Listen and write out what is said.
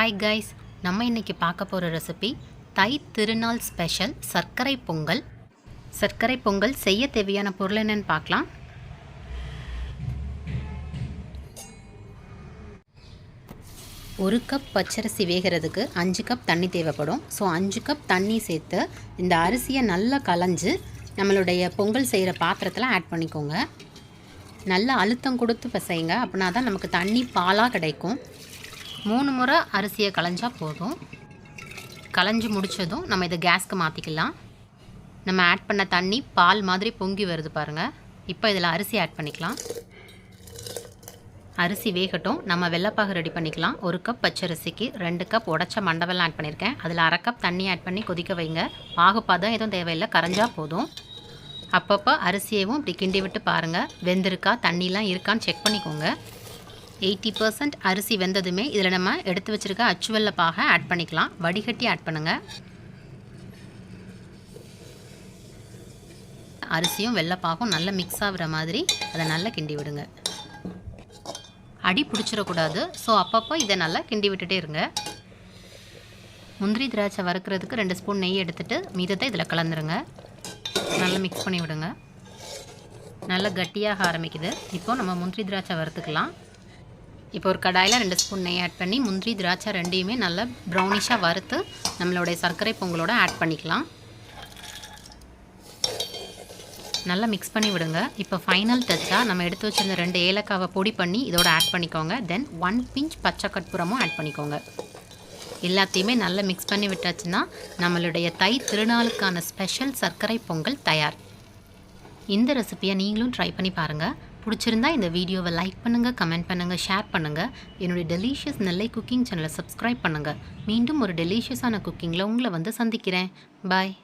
Hi guys நம்ம இன்றைக்கி பார்க்க போகிற ரெசிபி தை திருநாள் ஸ்பெஷல் சர்க்கரை பொங்கல். சர்க்கரை பொங்கல் செய்ய தேவையான பொருள் என்னென்னு பார்க்கலாம். ஒரு கப் பச்சரிசி வேகிறதுக்கு அஞ்சு கப் தண்ணி தேவைப்படும். ஸோ அஞ்சு கப் தண்ணி சேர்த்து இந்த அரிசியை நல்லா கலைஞ்சு நம்மளுடைய பொங்கல் செய்கிற பாத்திரத்தில் ஆட் பண்ணிக்கோங்க. நல்லா அழுத்தம் கொடுத்து பசைங்க அப்படின்னா தான் நமக்கு தண்ணி பாலாக கிடைக்கும். மூணு முறை அரிசியை களைஞ்சால் போதும். களைஞ்சு முடித்ததும் நம்ம இதை கேஸ்க்கு மாற்றிக்கலாம் நம்ம ஆட் பண்ண தண்ணி பால் மாதிரி பொங்கி வருது பாருங்கள் இப்போ இதில் அரிசி ஆட் பண்ணிக்கலாம். அரிசி வேகட்டும். நம்ம வெள்ளைப்பாகு ரெடி பண்ணிக்கலாம். ஒரு கப் பச்சரிசிக்கு ரெண்டு கப் உடச்ச மண்டவெல்லாம் ஆட் பண்ணியிருக்கேன். அதில் அரை கப் தண்ணி ஆட் பண்ணி கொதிக்க வைங்க. பாகுப்பாதம் எதுவும் தேவையில்லை. கரைஞ்சால் போதும். அப்பப்போ அரிசியவும் இப்படி கிண்டி விட்டு பாருங்கள் வெந்திருக்கா தண்ணிலாம் இருக்கான்னு செக் பண்ணிக்கோங்க. எயிட்டி பர்சன்ட் அரிசி வெந்ததுமே இதில் நம்ம எடுத்து வச்சுருக்க அச்சுவல்ல பாகை ஆட் பண்ணிக்கலாம். வடிகட்டி ஆட் பண்ணுங்கள் அரிசியும் வெள்ளைப்பாகும் நல்லா மிக்ஸ் ஆகுற மாதிரி அதை நல்லா கிண்டி விடுங்க. அடி பிடிச்சிடக்கூடாது. ஸோ அப்பப்போ இதை நல்லா கிண்டி விட்டுட்டே இருங்க. முந்திரி திராட்சை வறுக்கிறதுக்கு ரெண்டு ஸ்பூன் நெய் எடுத்துகிட்டு மீதத்தை இதில் கலந்துருங்க. நல்லா மிக்ஸ் பண்ணி விடுங்க. நல்லா கட்டியாக ஆரம்பிக்குது. இப்போ நம்ம முந்திரி திராட்சை வறுத்துக்கலாம். இப்போ ஒரு கடாயில் ரெண்டு ஸ்பூன் நெய் ஆட் பண்ணி முந்திரி திராட்சை ரெண்டையுமே நல்லா ப்ரௌனிஷாக வறுத்து நம்மளுடைய சர்க்கரை பொங்கலோட ஆட் பண்ணிக்கலாம். நல்லா மிக்ஸ் பண்ணி விடுங்க. இப்போ ஃபைனல் டச்சாக நம்ம எடுத்து வச்சிருந்த ரெண்டு ஏலக்காவை பொடி பண்ணி இதோட ஆட் பண்ணிக்கோங்க. தென் ஒன் பிஞ்ச் பச்சை கற்பூரமும் ஆட் பண்ணிக்கோங்க. எல்லாத்தையுமே நல்லா மிக்ஸ் பண்ணி விட்டாச்சுன்னா நம்மளுடைய தை திருநாளுக்கான ஸ்பெஷல் சர்க்கரை பொங்கல் தயார். இந்த ரெசிபியை நீங்களும் ட்ரை பண்ணி பாருங்கள் பிடிச்சிருந்தா இந்த வீடியோவை லைக் பண்ணுங்கள் கமெண்ட் பண்ணுங்கள் ஷேர் பண்ணுங்கள் என்னுடைய டெலிஷியஸ் நெல்லை குக்கிங் சேனலை சப்ஸ்கிரைப் பண்ணுங்கள் மீண்டும் ஒரு டெலிஷியஸான குக்கிங்கில் உங்களை வந்து சந்திக்கிறேன். பாய்